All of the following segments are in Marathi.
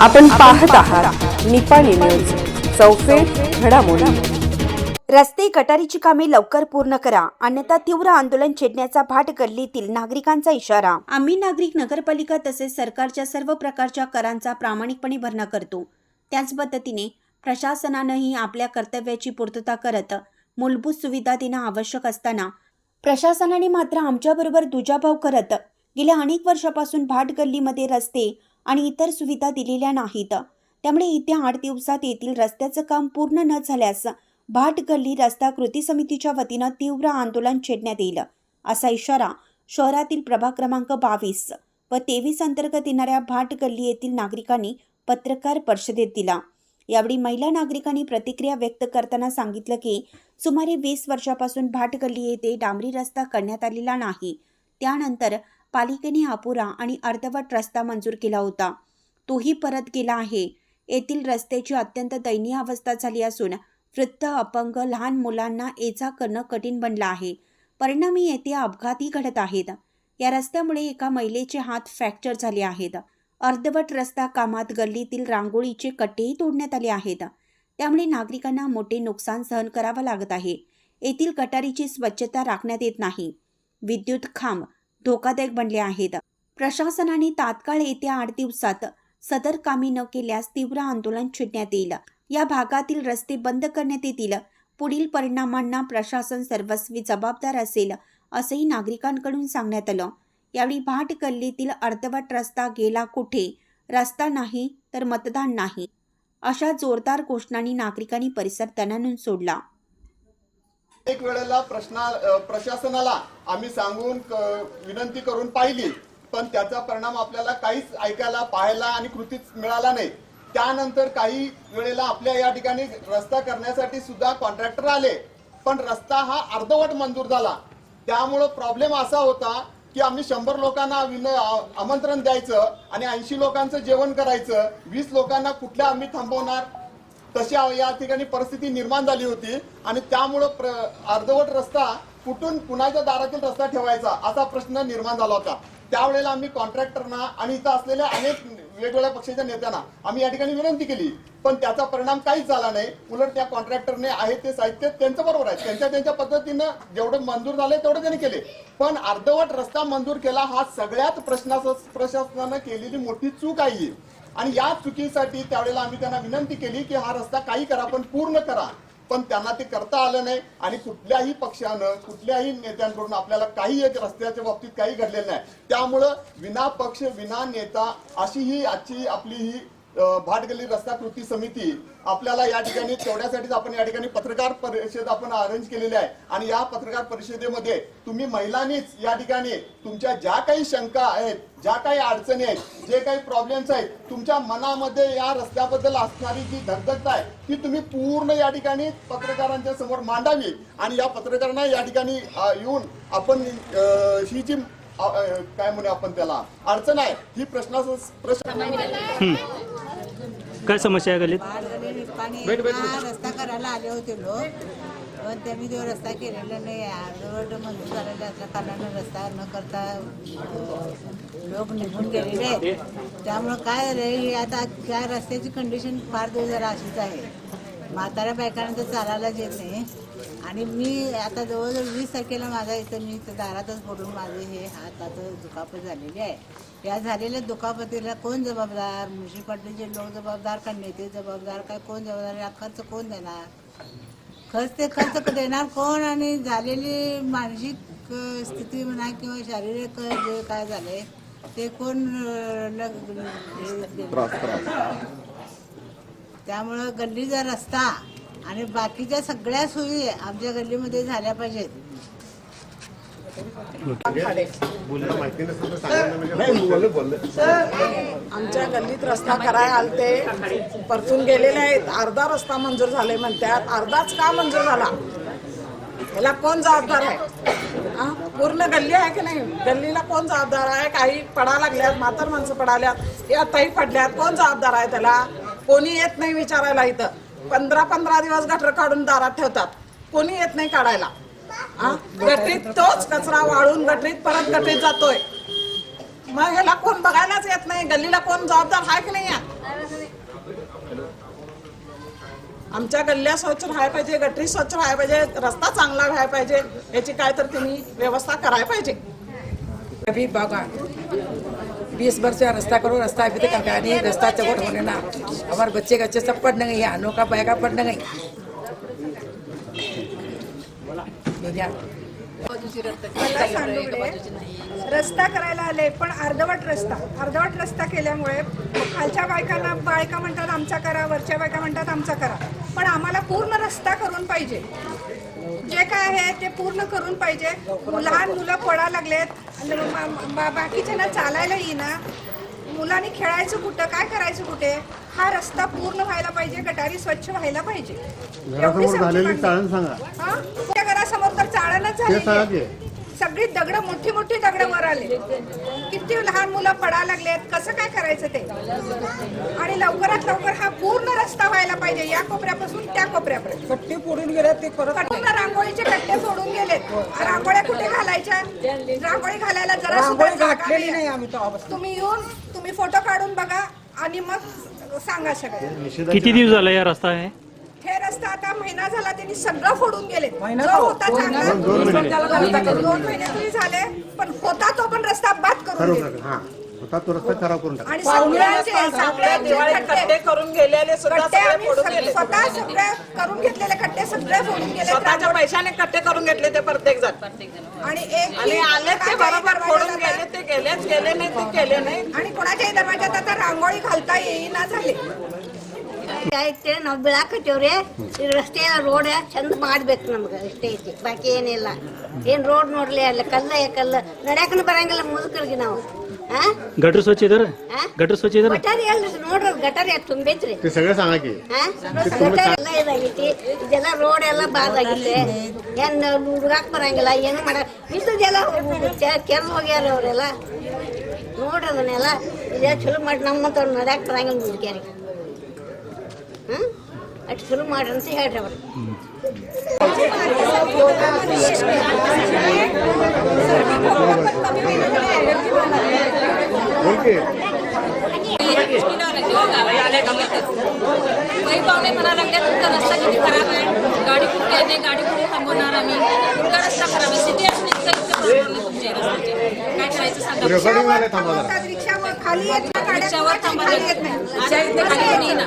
आपण पाहत आहात निपाणी न्यूज चौफेर घडामोडी. रस्ते गटारीची कामे लवकर पूर्ण करा. अन्यथा तीव्र आंदोलन छेडण्याचा भाट गल्लीतील नागरिकांचा इशारा. आम्ही नागरिक नगरपालिका तसेच सरकारच्या सर्व प्रकारच्या करांचा प्रामाणिकपणे भरणा करतो. त्याच पद्धतीने प्रशासनानंही आपल्या कर्तव्याची पूर्तता करत मूलभूत सुविधा देणं आवश्यक असताना प्रशासनाने मात्र आमच्याबरोबर दुजाभाव करत गेल्या अनेक वर्षापासून भाट गल्लीमध्ये रस्ते आणि इतर सुविधा दिलेल्या नाहीत. त्यामुळे येत्या आठ दिवसात येथील रस्त्याचं काम पूर्ण न झाल्यास भाट गल्ली रस्ता कृती समितीच्या वतीनं तीव्र आंदोलन छेडण्यात येईल असा इशारा शहरातील प्रभाग क्रमांक बावीस व तेवीस अंतर्गत येणाऱ्या भाट गल्ली येथील नागरिकांनी पत्रकार परिषदेत दिला यावेळी महिला नागरिकांनी प्रतिक्रिया व्यक्त करताना सांगितलं की सुमारे वीस वर्षापासून भाट गल्ली येथे डांबरी रस्ता करण्यात आलेला नाही. त्यानंतर पालिकेने अपुरा आणि अर्धवट रस्ता मंजूर केला होता. तोही परत गेला आहे. येथील रस्त्याची अत्यंत दयनीय अवस्था झाली असून वृद्ध अपंग लहान मुलांना ये जा करणं कठीण बनलं आहे. परिणामी येथे अपघातही घडत आहेत. या रस्त्यामुळे एका महिलेचे हात फ्रॅक्चर झाले आहेत. अर्धवट रस्ता कामात गल्लीतील रांगोळीचे कट्टेही तोडण्यात आले आहेत. त्यामुळे नागरिकांना मोठे नुकसान सहन करावं लागत आहे. येथील गटारीची स्वच्छता राखण्यात येत नाही. विद्युत खांब धोकादायक बनले आहेत. प्रशासनाने तात्काळ येत्या आठ दिवसात सदर कामी न केल्यास तीव्र आंदोलन छेडण्यात येईल. या भागातील रस्ते बंद करण्यात येतील. पुढील परिणामांना प्रशासन सर्वस्वी जबाबदार असेल असंही नागरिकांकडून सांगण्यात आलं. यावेळी भाट गल्लीतील अर्धवट रस्ता गेला कुठे? रस्ता नाही तर मतदान नाही. अशा जोरदार घोषणांनी नागरिकांनी परिसर तणानून सोडला. एक वेळेला प्रश्ना प्रशासनाला आम्ही सांगून विनंती करून पाहिली. पण त्याचा परिणाम आपल्याला काहीच ऐकायला पाहायला आणि कृतीच मिळाला नाही. त्यानंतर काही वेळेला आपल्या या ठिकाणी रस्ता करण्यासाठी सुद्धा कॉन्ट्रॅक्टर आले. पण रस्ता हा अर्धवट मंजूर झाला. त्यामुळं प्रॉब्लेम असा होता की आम्ही शंभर लोकांना विन आमंत्रण द्यायचं आणि ऐंशी लोकांचं जेवण करायचं. वीस लोकांना कुठल्या आम्ही थांबवणार? तशी या ठिकाणी परिस्थिती निर्माण झाली होती आणि त्यामुळं अर्धवट रस्ता कुठून कुणाच्या दारातील रस्ता ठेवायचा असा प्रश्न निर्माण झाला होता. त्यावेळेला आम्ही कॉन्ट्रॅक्टरना आणि इथं असलेल्या अनेक वेगवेगळ्या पक्षाच्या नेत्यांना आम्ही या ठिकाणी विनंती केली. पण त्याचा परिणाम काहीच झाला नाही. उलट त्या कॉन्ट्रॅक्टरने आहे ते साहित्य त्यांचं बरोबर आहे. त्यांच्या त्यांच्या पद्धतीनं जेवढं मंजूर झालंय तेवढं त्यांनी केले. पण अर्धवट रस्ता मंजूर केला हा सगळ्यात प्रश्नास प्रशासनानं केलेली मोठी चूक आहे आणि या चुकीसाठी त्यावेळेला आम्ही त्यांना विनंती केली की हा रस्ता काही करा पण पूर्ण करा. पण त्यांना ते करता आलं नाही आणि कुठल्याही पक्षानं कुठल्याही नेत्यांकडून आपल्याला काही एक रस्त्याच्या बाबतीत काही घडलेलं नाही. त्यामुळं विना पक्ष विना नेता अशी ही आजची आपली ही भाटगल्ली रस्ता कृती समिती आपल्याला या ठिकाणी तेवढ्यासाठीच आपण या ठिकाणी पत्रकार परिषद आपण अरेंज केलेली आहे. आणि या पत्रकार परिषदेमध्ये तुम्ही महिलांनीच या ठिकाणी तुमच्या ज्या काही शंका आहेत ज्या काही अडचणी आहेत जे काही प्रॉब्लेम्स आहेत तुमच्या मनामध्ये या रस्त्याबद्दल असणारी जी धगधगता आहे ती तुम्ही पूर्ण या ठिकाणी पत्रकारांच्या समोर मांडावी. आणि या पत्रकारांना या ठिकाणी येऊन आपण ही जी काय म्हणू आपण त्याला अडचण आहे ही प्रश्न प्रश्न काय समस्या आहे गल्लीत? बाहेर पाणी हा रस्ता करायला आले होते लोक. पण त्यांनी तो रस्ता केलेला नाही अर्धवट मंजूर झालेला असल्या कारणानं रस्ता न करता अं, लोक निघून गेलेले आहेत. त्यामुळं काय रे हे आता त्या रस्त्याची कंडिशन फार दिवस जरा अशीच आहे. म्हाताऱ्या बायकांना तर चालायलाच येत नाही. आणि मी आता जवळजवळ वीस तारखेला माझा इथं मी इथं दारातच पडून माझे हे हात आता दुखापत झालेली आहे. या झालेल्या दुखापतीला कोण जबाबदार? म्युन्सिपाल्टीचे लोक जबाबदार का नेते जबाबदार काय कोण जबाबदार? या खर्च कोण देणार? खर्च ते खर्च देणार कोण? आणि झालेली मानसिक स्थिती म्हणा किंवा शारीरिक जे काय झाले ते कोण लग- त्यामुळं गल्लीचा रस्ता आणि बाकीच्या सगळ्या सोयी आमच्या गल्लीमध्ये झाल्या पाहिजेत. आमच्या गल्लीत रस्ता कराय आलते. परतून गेलेले आहेत. अर्धा रस्ता मंजूर झाले म्हणतात. अर्धाच का मंजूर झाला? याला कोण जबाबदार आहे? पूर्ण गल्ली आहे की नाही? गल्लीला कोण जबाबदार आहे? काही पडा लागल्यात म्हातार माणसं पडाल्यात या ताई पडल्यात. कोण जबाबदार आहे त्याला? कोणी येत नाही विचारायला इथं. पंधरा पंधरा दिवस गटर काढून दारात ठेवतात. कोणी येत नाही काढायला. हा? गटरीत तोच कचरा वाळून गटरीत परत गटरीत जातोय. मग ह्याला कोण बघायलाच येत नाही? गल्लीला कोण जबाबदार आहे की नाही या? आमच्या गल्ल्या स्वच्छ राहायला पाहिजे गटरी स्वच्छ राहायला पाहिजे रस्ता चांगला व्हायला पाहिजे याची काय तर तुम्ही व्यवस्था करायला पाहिजे. अभी बाबा बीस वर्ष रस्ता रास्ता करो रास्ता अभी तक का नहीं रास्ता चौकट होने ना हमारे बच्चे कच्चे सब पढ़ने गए अनो का बैगा पढ़ने गई मला सांडुगडे रस्ता करायला आले पण अर्धवट रस्ता. अर्धवट रस्ता केल्यामुळे खालच्या बायकांना बायका म्हणतात आमचा करा वरच्या बायका म्हणतात आमचा करा. पण आम्हाला पूर्ण रस्ता करून पाहिजे. जे काय आहे ते पूर्ण करून पाहिजे. लहान मुलं पडा लागलेत. आणि म- बा- बाकीच्यांना चालायला येईना. मुलांनी खेळायचं कुठं काय करायचं कुठे हा रस्ता पूर्ण व्हायला पाहिजे गटारी स्वच्छ व्हायला पाहिजे. सांगा. हा? घरासमोर सगळी दगड मोठी मोठी दगड वर आले किती लहान मुलं पडा लागलेत कसं काय करायचं ते? आणि लवकरात लवकर हा पूर्ण रस्ता व्हायला पाहिजे या कोपऱ्यापासून त्या कोपऱ्यापर्यंत. कट्टी पुढून गेल्या ते परत पूर्ण रांगोळीचे कट्टे सोडून गेलेत. रांगोळ्या कुठे घालायच्या? रांगोळी घालायला जरा सुद्धा रांगोळी जागा घातलेली नाहीये. नाही आम्ही तेव्हापासून तुम्ही येऊन तुम्ही फोटो काढून बघा आणि मग सांगा सगळं किती दिवस झाला या रस्ता आहे? हे रस्ता आता महिना झाला त्यांनी सगळं फोडून गेले जो? होता चांगला दोन महिने. तरी झाले पण होता तो पण रस्ता बाद करून गेले. हा. होता तो रस्ता खराब करून टाका आणि सगळ्यांचे सगळ्यांचे दिवाळीत खड्डे कट्टे करून गेलेले सुद्धा खड्डे सगळे आम्ही फोडून सग- गेले स्वतः सगळे करून घेतलेले खड्डे सगळे फोडून गेले स्वतःच्या पैशाने कट्टे करून घेतले ते प्रत्येक जण. आणि एक आणि आले ते बरोबर फोडून गेले ते गेलेच गेले नाही ते केले नाही. आणि कोणाच्याही दरवाजात आता रांगोळी घालता येईना झाले. ಐತೆ ನಾವು ಬಿಡಾಕತ್ತೀವ್ರಿ ಈ ರಸ್ತೆ ಎಲ್ಲ ರೋಡ್ ಚಂದ ಮಾಡ್ಬೇಕು ನಮ್ಗೆ ಅಷ್ಟೇ ಐತಿ ಬಾಕಿ ಏನಿಲ್ಲ ಏನ್ ರೋಡ್ ನೋಡ್ಲಿ ಅಲ್ಲ ಕಲ್ಲ ಕಲ್ಲ ನಡ್ಯಾಕನು ಬರಂಗಿಲ್ಲ ಮುದುಕರಿಗೆ ನಾವು ಹಾ गटर स्वच्छ इधर ಹಾ? गटर स्वच्छ इधर ಗಟಾರಿ ಅಲ್ರಿ ನೋಡ್ರಿ ಗಟಾರಿ ಅದು ತುಂಬೈತ್ರಿ ते सगळं सांगा की ಹಾ ಗಟಾರಿ ಎಲ್ಲ ಇದಾಗೈತಿ ಇದೆಲ್ಲ ರೋಡ್ ಎಲ್ಲ ಬಾದ್ ಆಗೈತೆ ಏನ್ ಹುಡುಗಾಕ್ ಬರಂಗಿಲ್ಲ ಏನು ಮಾಡ ಇದ್ದದೆಲ್ಲ ಕೆರ್ದು ಹೋಗ್ಯಾರ ಅವರೆಲ್ಲ ನೋಡ್ರಿ ಅದನ್ನೆಲ್ಲ ಇದೇ ಚಲೋ ಮಾಡಿ ನಮ್ಮಂತ ನಡ್ಯಾಕ್ ಬರಂಗಿಲ್ಲ ಮುದುಕ್ಯಾರಿಗೆ ಹ್ಮ್ ಅಷ್ಟು ಚಲೋ ಮಾಡ್ರಿ ಅಂತ ಹೇಳ್ರಿ ಅವ್ರು बोल की काही पाहुणे म्हणा लागले तुमचा रस्ता किती खराब आहे गाडी कुठे येते गाडी कुठे थांबवणार आम्ही तुमचा रस्ता खराब आहे सिटी असून इतकं इतकं प्रॉब्लेम आहे तुमच्या रस्त्याचे काय करायचं सांगा रेकॉर्डिंग झाले थांबा जरा. थांबवतात, रिक्षावर खाली येत नाही, गाड्या रिक्षावर कुणाच्याही थांबा. खाली येत नाही. आमच्या इथे खाली कोणी येईना.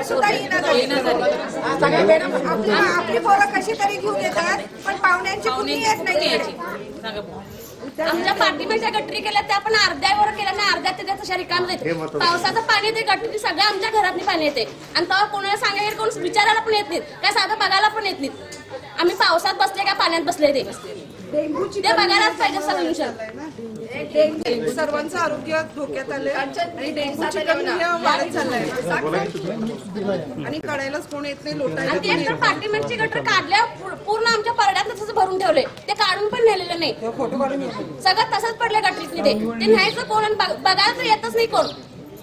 व्हीलर सुद्धा झाली. आपली आपली पोरं कशी तरी घेऊन येतात पण पाहुण्यांची कुणी येत नाही. आमच्या पाठीमागच्या गटरी केल्या त्या पण अर्ध्यावर केल्या ना अर्ध्या त्याच्या तशा रिकाम महत्वाचं. पावसाचं पाणी येते गटरी सगळं आमच्या घरातली पाणी येते आणि तेव्हा कोणाला सांगायला कोण विचारायला पण येत नाहीत काय साधं बघायला पण येत नाहीत आम्ही पावसात बसले का पाण्यात बसले ते? ते बघायलाच पाहिजे सोल्युशन डेंग्यू सर्वांचं आरोग्य धोक्यात आले आणि डेंग्यू चिकनगुन्हा वाढत चाललाय. आणि कळायलाच कोण येत नाही लोटायला आणि ते तर पाठीमागची गटर काढल्या पूर्ण आमच्या परड्यात तसंच भरून ठेवले ते काढून पण नेलेलं नाही. फोटो काढून येतो सगळं तसंच पडलं गटरीतनी ते. ते न्यायचं कोण आणि बघायला तर येतच नाही कोण.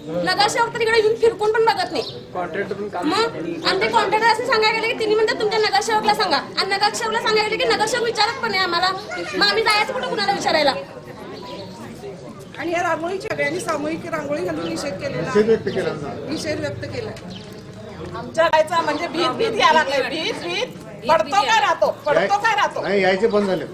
नगरसेवक तर इकडे येऊन फिरकून पण बघत नाही. मग आणि ते कॉन्ट्रॅक्टर असं सांगायला गेले की तिने म्हणतात तुमच्या नगरसेवकला सांगा. आणि नगरसेवकला सांगायला गेले की नगरसेवक विचारत पण नाही आम्हाला. मग आम्ही जायचं कुठं कुणाला विचारायला? आणि या रांगोळीच्या सगळ्यांनी सामूहिक रांगोळी घालून निषेध केलेला निषेध व्यक्त केला. आमच्या गायचा म्हणजे भीत भीत या लागलाय भीत भीत पडतो काय राहतो पडतो काय राहतो नाही यायचे बंद झाले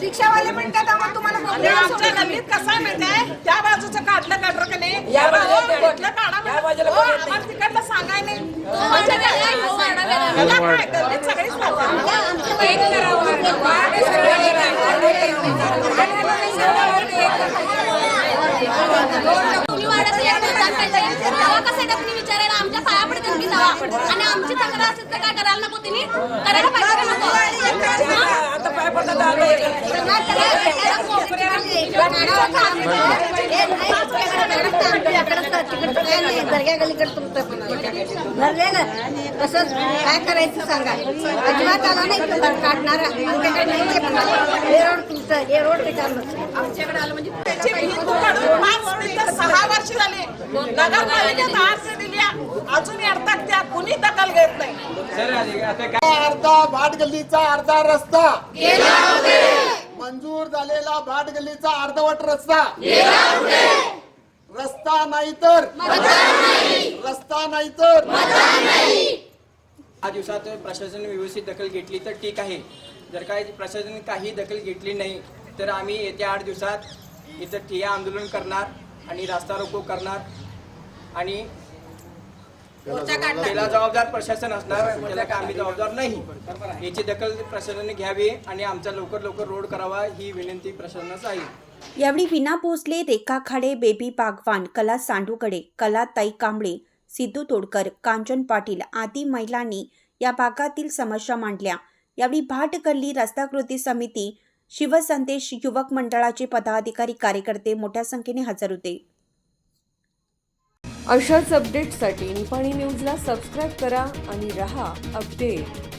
रिक्षावाले म्हणतात आम्हाला तुम्हाला आणि आमच्या गल्लीत कसं आहे माहितीये त्या बाजूचं काढलं का नाही या बाजूला काढा. हो, आम्हाला तिकडलं सांगाय नाही आमच्या घराला हो वाढायला याला काय गल्लीत सगळीच राहतात. वाढत नाही, सांगायचं. तेव्हा कसं का तुम्ही विचारायला आमच्या पाया पडते तुम्ही जावा आणि आमची तक्रार असेल तर काय करायला नको तिने करायला पाहिजे का नको हं? नाही आहे हे रोड त्याच्यावर त्याची भीत काढून पाच नाही तर सहा वर्ष झाली नगरपालिकेत अर्ज दिल्या अजून येतात त्या कुणी दखल घेत नाही अर्धा भाट गल्लीचा अर्धा रस्ता मंजूर झालेला भाट गल्लीचा अर्धवट रस्ता. रस्ता नाही तर रस्ता नाही तर आठ दिवसात प्रशासन व्यवस्थित दखल घेतली तर ठीक आहे. जर काय प्रशासन काही दखल घेतली नाही तर आम्ही येत्या आठ दिवसात इथं ठिय्या आंदोलन करणार आणि रास्ता रोको करणार आणि त्याला जबाबदार प्रशासन असणार त्याला काय आम्ही जबाबदार नाही. याची दखल प्रशासनाने घ्यावी आणि आमचा लवकर लवकर रोड करावा ही विनंती प्रशासनास आहे. यावेळी विना भोसले रेखा खाडे बेबी बागवान कला सांडूकडे कला ताई कांबळे सिद्धू तोडकर कांचन पाटील आदी महिलांनी या भागातील समस्या मांडल्या. यावेळी भाट गल्ली रस्ता कृती समिती शिवसंदेश युवक मंडळाचे पदाधिकारी कार्यकर्ते मोठ्या संख्येने हजर होते. अशाच अपडेटसाठी निपाणी न्यूजला सबस्क्राईब करा आणि रहा अपडेट